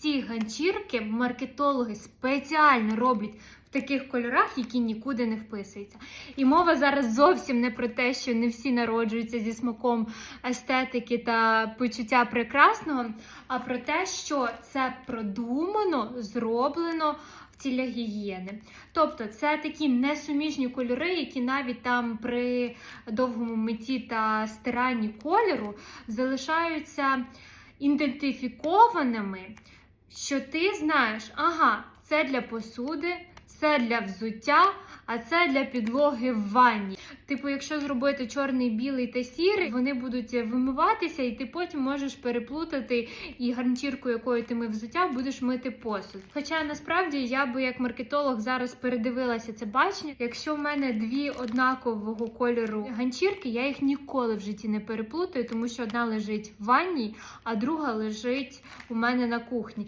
Ці ганчірки маркетологи спеціально роблять в таких кольорах, які нікуди не вписуються. І мова зараз зовсім не про те, що не всі народжуються зі смаком естетики та почуття прекрасного, а про те, що це продумано, зроблено в цілях гігієни. Тобто це такі несуміжні кольори, які навіть там при довгому митті та стиранні кольору залишаються ідентифікованими, що ти знаєш, ага, це для посуди, це для взуття, а це для підлоги в ванні. Типу, якщо зробити чорний, білий та сірий, вони будуть вимиватися, і ти потім можеш переплутати і гарнчірку, якою ти мив взуття, будеш мити посуд. Хоча насправді я би як маркетолог зараз передивилася це бачення. Якщо в мене дві однакового кольору ганчірки, я їх ніколи в житті не переплутаю, тому що одна лежить в ванні, а друга лежить у мене на кухні.